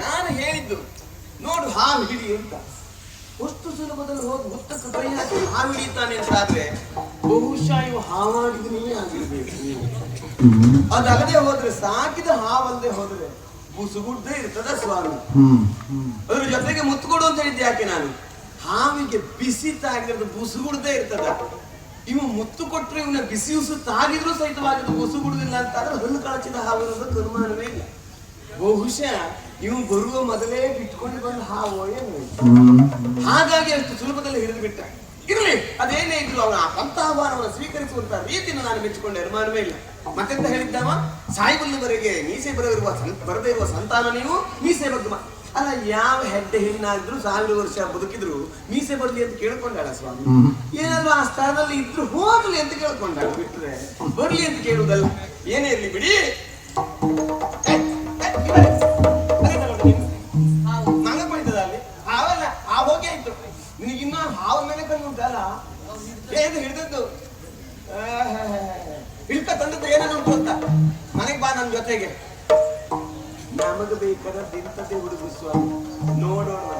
ನಾನು ಹೇಳಿದ್ದು, ನೋಡು ಹಾವು ಹಿಡಿ ಅಂತ. ಅಷ್ಟು ಸುಲಭದಲ್ಲಿ ಹೋಗಿ ಹುತ್ತಕ್ಕೆ ಕೈ ಹಾಕಿ ಹಾವು ಹಿಡಿತಾನೆ ಅಂತ ಆದ್ರೆ ಬಹುಶಃ ಇವು ಹಾವಾಡಿದ್ನೇ ಆಗಿರ್ಬೇಕು ಅದಲ್ಲದೆ ಹೋದ್ರೆ ಸಾಕಿದ ಹಾವಲ್ಲದೆ ಹೋದ್ರೆ ಬುಸುಗುಡ್ದೇ ಇರ್ತದ ಸ್ವಾಮಿ. ಅದ್ರ ಜೊತೆಗೆ ಮುತ್ತು ಕೊಡು ಅಂತ ಹೇಳಿದ್ದೆ ಯಾಕೆ ನಾನು? ಹಾವಿಗೆ ಬಿಸಿ ತಾಗಿರೋದು ಬುಸುಗುಡ್ದೇ ಇರ್ತದ. ಇವು ಮುತ್ತು ಕೊಟ್ಟರೆ ಇವನ ಬಿಸಿ ಉಸು ತಾಗಿದ್ರು ಸಹಿತವಾಗಿದ್ದು ಬುಸುಗುಡುದಿಲ್ಲ ಅಂತ ಆದ್ರೆ ಹಲ್ಲು ಕಳಚಿದ ಹಾವು ಅನ್ನೋದು ಅನುಮಾನವೇ ಇಲ್ಲ. ಬಹುಶಃ ಇವು ಬರುವ ಮೊದಲೇ ಬಿಟ್ಕೊಂಡು ಬಂದ ಹಾವು ಏನು? ಹಾಗಾಗಿ ಅಷ್ಟು ಸುಲಭದಲ್ಲಿ ಹಿಡಿದು ಬಿಟ್ಟ. ಇರಲಿ ಅದೇನೇ ಇದ್ರು ಅವನ ಅಂತ ಆಹ್ವಾನವನ್ನು ಸ್ವೀಕರಿಸುವಂತ ರೀತಿಯನ್ನು ನಾನು ಮೆಚ್ಚಿಕೊಂಡೆ ಅನುಮಾನವೇ ಇಲ್ಲ. ಮತ್ತೆಂತ ಹೇಳಿದ್ದಾವ? ಸಾಯಿಬಲ್ಲವರೆಗೆ ಮೀಸೆ ಬರವಿರುವ ಬರದೇ ಇರುವ ಸಂತಾನ ನೀವು ಮೀಸೆ ಬಗ್ಗೆ ಅಲ್ಲ ಯಾವ ಹೆಡ್ಡೆ ಹೆಣ್ಣಾದ್ರು ಸಾವಿರ ವರ್ಷ ಬದುಕಿದ್ರು ಮೀಸೆ ಬರ್ಲಿ ಅಂತ ಕೇಳ್ಕೊಂಡಾಳ ಸ್ವಾಮಿ. ಏನಾದ್ರು ಆ ಸ್ಥಳದಲ್ಲಿ ಇದ್ರು ಹೋಗ್ಲಿ ಅಂತ ಕೇಳ್ಕೊಂಡಾಳ. ಬಿಟ್ರೆ ಬರ್ಲಿ ಅಂತ ಕೇಳುದಲ್ಲ ಏನೇ ಇರ್ಲಿ ಬಿಡಿ. ನಿನಗೆ ಹಿಡ್ಕ ತಂದದ್ದು ಏನೋ ಗೊತ್ತ ಮನೆಗೆ ಬಾ ನನ್ನ ಜೊತೆಗೆ. ನಮಗೆ ಬೇಕಾದ ಇಂಥದ್ದೇ ಹುಡುಗಿಸುವ. ನೋಡೋಣ.